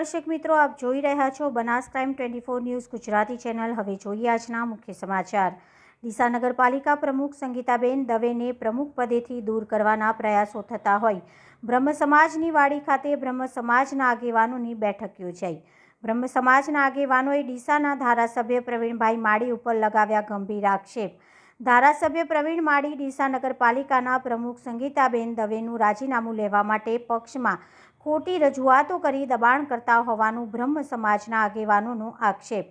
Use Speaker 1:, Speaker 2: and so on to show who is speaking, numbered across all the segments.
Speaker 1: દર્શક મિત્રો, આપ જોઈ રહ્યા છો Banas crime twenty four news Gujarati channel. હવે જોઈએ આજના મુખ્ય સમાચાર. ડીસા નગરપાલિકા પ્રમુખ સંગીતાબેન દવેને પ્રમુખ પદેથી દૂર કરવાના પ્રયાસો થતા હોય. બ્રહ્મ સમાજની વાડી ખાતે બ્રહ્મ સમાજના આગેવાનોની બેઠક યોજાઈ. બ્રહ્મ સમાજના આગેવાનોએ ડીસાના ધારાસભ્ય પ્રવીણભાઈ માળી ઉપર લગાવ્યા ગંભીર આક્ષેપ. ધારાસભ્ય પ્રવીણ માળી ડીસા નગરપાલિકાના પ્રમુખ સંગીતાબેન દવેનું રાજીનામું લેવા માટે પક્ષમાં ખોટી રજૂઆતો કરી દબાણ કરતા હોવાનું બ્રહ્મ સમાજના આગેવાનોનો આક્ષેપ.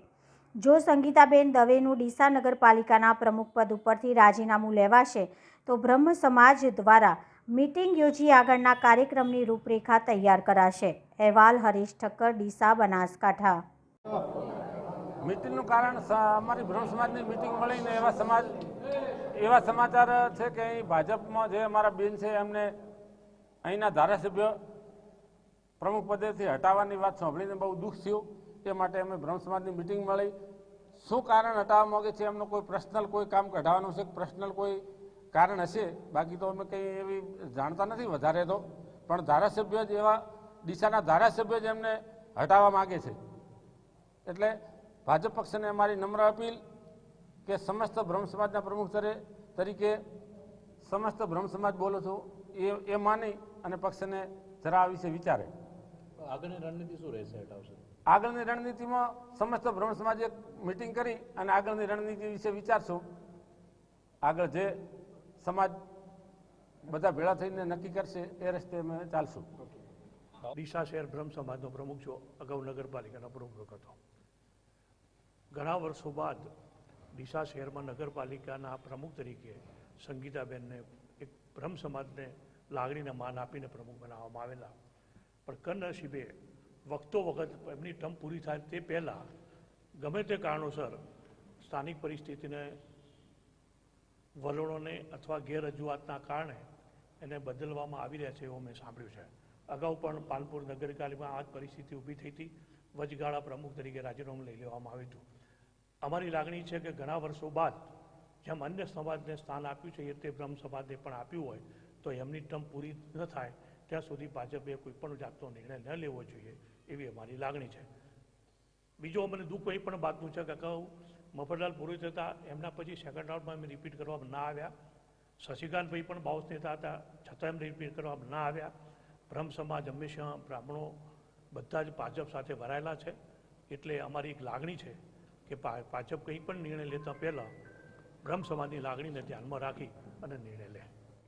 Speaker 1: જો સંગીતાબેન દવેનું ડીસા નગરપાલિકાના પ્રમુખ પદ ઉપરથી રાજીનામું લેવાશે, તો બ્રહ્મ સમાજ દ્વારા મીટિંગ યોજી આગળના કાર્યક્રમની રૂપરેખા તૈયાર કરાશે. અહેવાલ હરીશ ઠક્કર, ડીસા બનાસકાંઠા.
Speaker 2: મિટિંગનું કારણ અમારી બ્રહ્મ સમાજની મિટિંગ મળીને એવા સમાજ, એવા સમાચાર છે કે અહીં ભાજપમાં જે અમારા બેન છે એમને અહીંના ધારાસભ્ય પ્રમુખ પદેથી હટાવવાની વાત સાંભળીને બહુ દુઃખ થયું. એ માટે અમે બ્રહ્મ સમાજની મિટિંગ મળી. શું કારણ હટાવવા માંગે છે? એમનો કોઈ પર્સનલ કોઈ કામ કઢાવવાનું છે? પર્સનલ કોઈ કારણ હશે? બાકી તો અમે કંઈ એવી જાણતા નથી વધારે તો. પણ ધારાસભ્ય જ એવા દિશાના ધારાસભ્ય જ એમને હટાવવા માગે છે. એટલે ભાજપ પક્ષને અમારી નમ્ર અપીલ કે સમસ્ત બ્રહ્મ સમાજના પ્રમુખ તરે તરીકે સમસ્ત બ્રહ્મ સમાજ બોલો છો. એ એ માની અને પક્ષને જરા આ વિશે વિચારે.
Speaker 3: આગળની રણનીતિ શું રહેશે
Speaker 2: આગળની રણનીતિમાં સમસ્ત બ્રહ્મ સમાજે એક મિટિંગ કરી અને આગળની રણનીતિ વિશે વિચારશું. આગળ જે સમાજ બધા ભેળા થઈને નક્કી કરશે એ રસ્તે અમે ચાલશું.
Speaker 4: ડીસા શહેર બ્રહ્મ સમાજનો પ્રમુખ છો અગાઉ નગરપાલિકાનો પ્રમુખ હતો. ઘણા વર્ષો બાદ ડીસા શહેરમાં નગરપાલિકાના પ્રમુખ તરીકે સંગીતાબેનને એક બ્રહ્મ સમાજને લાગણીને માન આપીને પ્રમુખ બનાવવામાં આવેલા. પણ કનનસીબે વખતો વખત એમની ટર્મ પૂરી થાય તે પહેલાં ગમે તે કારણોસર સ્થાનિક પરિસ્થિતિને, વલણોને અથવા ગેરરજૂઆતના કારણે એને બદલવામાં આવી રહ્યા છે એવું મેં સાંભળ્યું છે. અગાઉ પણ પાલપુર નગરપાલિકામાં આ જ પરિસ્થિતિ ઊભી થઈ હતી. વચગાળા પ્રમુખ તરીકે રાજીનામું લઈ લેવામાં આવ્યું હતું. અમારી લાગણી છે કે ઘણા વર્ષો બાદ જેમ અન્ય સમાજને સ્થાન આપ્યું છે એ તે બ્રહ્મ સમાજને પણ આપ્યું હોય તો એમની ટર્મ પૂરી ન થાય ત્યાં સુધી ભાજપે કોઈ પણ જાતનો નિર્ણય ન લેવો જોઈએ એવી અમારી લાગણી છે. બીજો મને દુઃખ એ પણ બાતનું છે કે અગાઉ મફતલાલ પુરોહિત હતા, એમના પછી સેકન્ડ રાઉન્ડમાં એમ રિપીટ કરવામાં ના આવ્યા. શશિકાંતભાઈ પણ બાઉસ નેતા હતા, છતાં એમ રિપીટ કરવામાં ના આવ્યા. બ્રહ્મ સમાજ હંમેશા બ્રાહ્મણો બધા જ ભાજપ સાથે ભરાયેલા છે. એટલે અમારી એક લાગણી છે કે ભાજપ કંઈ પણ નિર્ણય લેતા પહેલાં બ્રહ્મ સમાજની લાગણીને ધ્યાનમાં રાખી અને નિર્ણય લે.